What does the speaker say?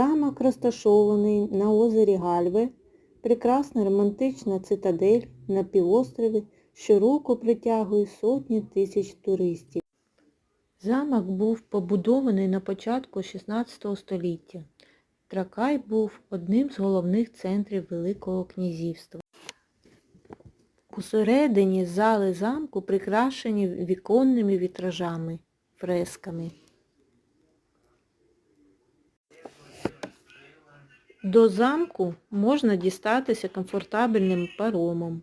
Замок розташований на озері Гальве, прекрасна романтична цитадель на півострові, щороку притягує сотні тисяч туристів. Замок був побудований на початку 16 століття. Тракай був одним з головних центрів Великого князівства. Усередині зали замку прикрашені віконними вітражами, фресками. До замку можна дістатися комфортабельним паромом.